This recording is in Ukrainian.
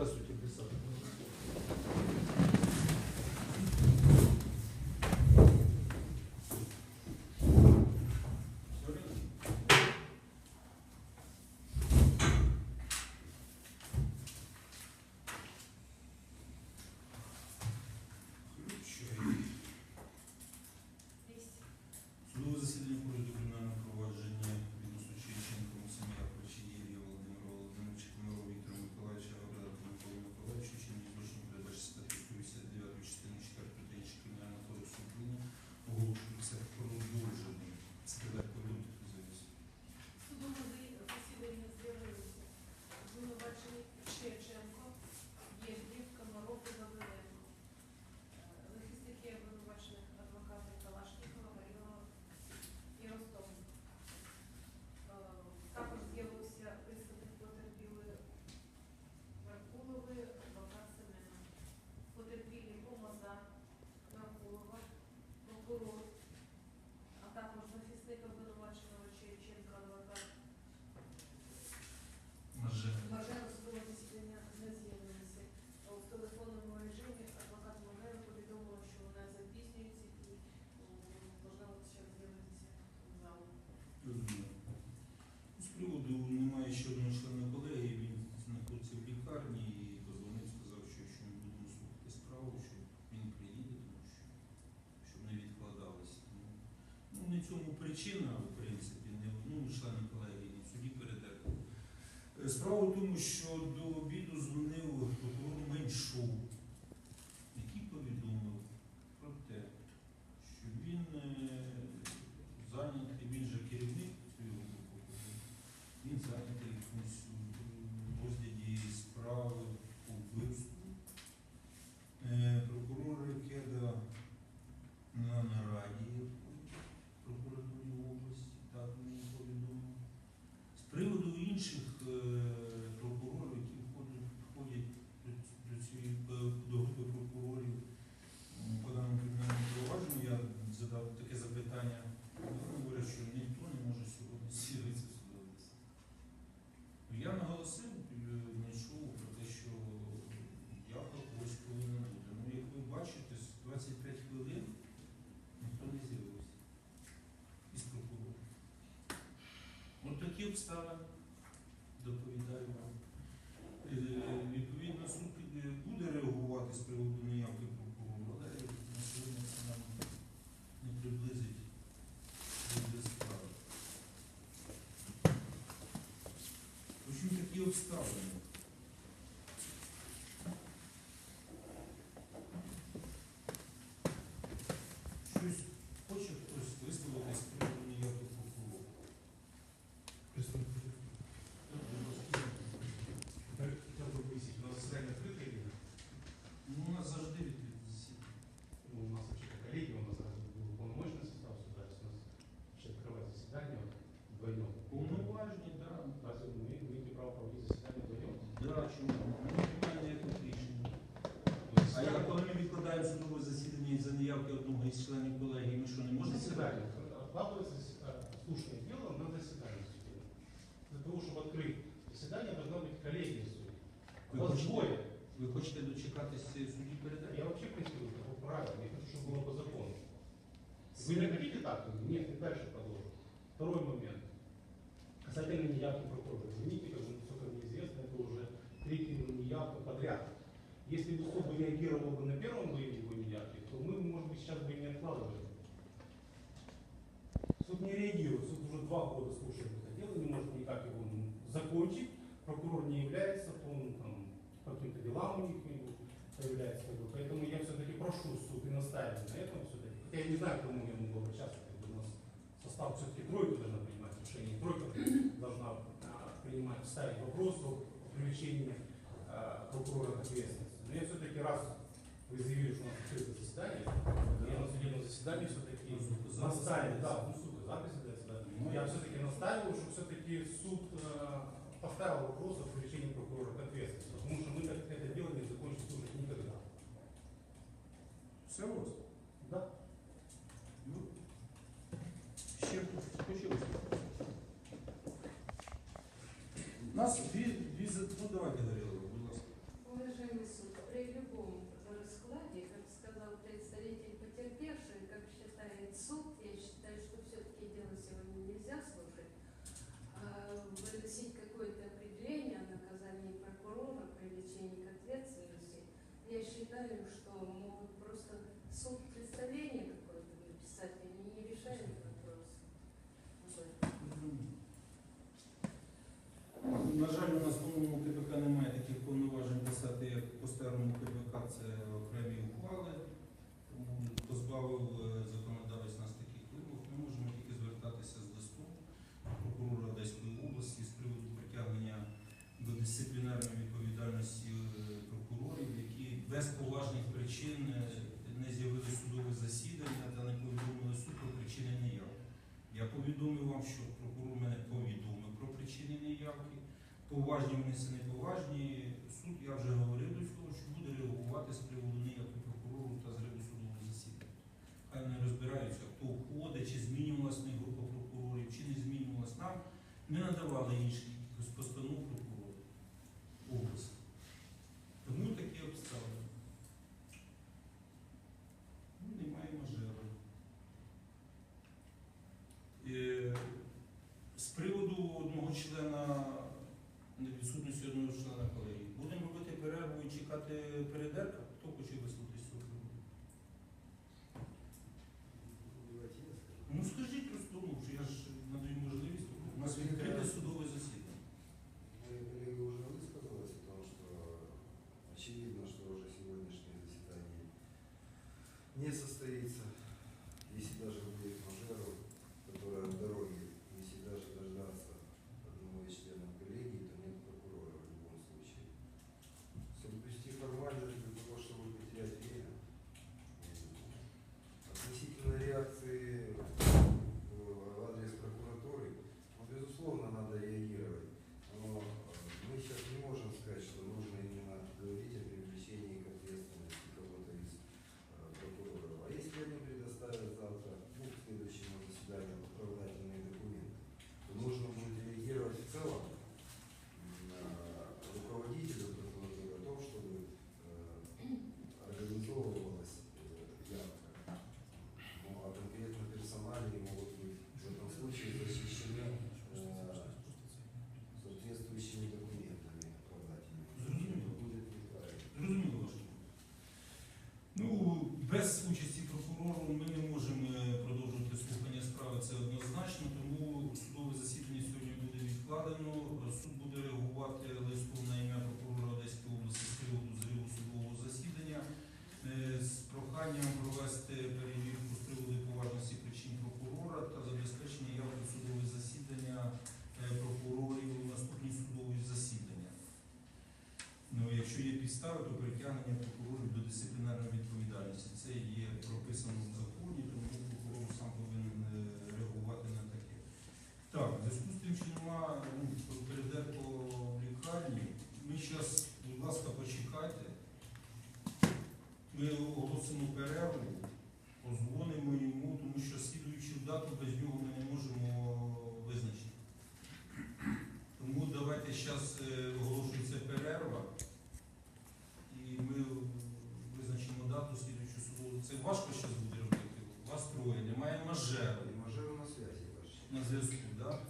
das З приводу немає ще одного члена колегії, він знаходиться в лікарні і позвонив, сказав, що якщо ми будемо слухати справу, що він приїде, тому що щоб не відкладалося. Тому, Ну, не цьому причина, в принципі, не ну, члени колегії, в суді передати. Е, Справа в тому, що до обіду дзвонив прокурор Меньшов, який повідомив про те, що він е, зайнятий, він же керівник цього групи, він зайнятий в якомусь м, розгляді справи по вбивству. Е, Прокурор Кеда на нараді в прокуратурі області, так мені повідомив. З приводу інших е, прокурорів, які входять, входять до, до цієї е, до групи прокурорів м, по даному кримінальному провадженню, я задав таке запитання. Вони говорять, що ніхто не може сьогодні з'явитися в судове засідання. Я наголосив, е, знайшов про те, що я ось повинен бути. Ну, як ви бачите, з 25 хвилин ніхто не з'явився із прокурорів. Такі доповідаю вам. Е, Відповідно, суд буде реагувати з приводу неявки прокурора, але на сьогодні це нам не приблизить до справи. Почув такі обставини. вдвоем? Да, чому? Немає ніяких рішень. А я, коли ми відкладаємо судове засідання із-за неявки одного із членів колегії, ми що, не можемо заседание. Откладывается зас- а, слушание дела на заседание судебное. Для того, чтобы открыть заседание, должна быть коллегия судей. Вы У вас хотите- двое. Ви хочете дочекатися судді передачі? Я вообще принципиально такое правило. Я хочу, чтобы было по закону. Вы не хотите так? Нет, не дальше продолжим. Второй момент. Касательно неявки прокурора. Извините, как бы, насколько мне третий неявка подряд. Если бы суд реагировал бы на первом выявлении неявки, то мы, может быть, сейчас бы и не откладывали. Суд не реагирует. Суд уже два года слушает это дело, не может никак его закончить. Прокурор не является, он там каким-то делам у них и появляется. Поэтому я все-таки прошу суд и настаиваю на этом все-таки. Хотя я не знаю, к кому я могу обращаться. Как бы у нас состав все-таки тройка должна принимать решение. Тройка должна а, принимать, ставить вопрос о привлечении а, прокурора к ответственности. Но я все-таки раз вы заявили, что у нас открыто заседание, я на судебном заседании все-таки Ну, настаиваю, да, ну, сука, запись идет, да. Ну, Я все-таки настаиваю, что все-таки суд э, поставил вопрос о привлечении прокурора к ответственности, потому что мы так это дело не закончим слушать никогда. Все Mark in причин е, не з'явили судове засідання та не повідомили суд про причини неявки. Я повідомив вам, що прокурор мене повідомив про причини неявки. Поважні вони це не поважні. Суд, я вже говорив до цього, що буде реагувати з приводу неявки прокурору та зриву судового засідання. Хай вони розбираються, хто входить, чи змінювалась не група прокурорів, чи не змінювалась. Нам не надавали інших постанов перерву і чекати передерка? Хто хоче висловити з цього приводу? Ну скажіть просто, ну, що я ж надаю можливість. У нас відкрите судове засідання. Мои коллеги уже высказалась о том, что очевидно, что уже сегодняшнее заседание не состоится, если даже Суд буде реагувати листом на ім'я прокурора Одеської області з приводу зриву судового засідання е, з проханням провести перевірку з приводу поважності причин прокурора та забезпечення явки в судове засідання е, прокурорів у наступні судові засідання. Ну, якщо є підстави, то притягнення прокурорів до дисциплінарної відповідальності. Це є прописано в законі, тому прокурор сам повинен е, реагувати на таке. Так, в зв'язку з тим, що нема ну, передерко в лікарні, ми зараз, будь ласка, почекайте. Ми оголосимо перерву, позвонимо йому, тому що слідуючу дату без нього ми не можемо визначити. Тому давайте зараз оголошується перерва і ми визначимо дату слідуючу судову. Це важко зараз буде робити. Вас троє, немає мажеру на зв'язку, так?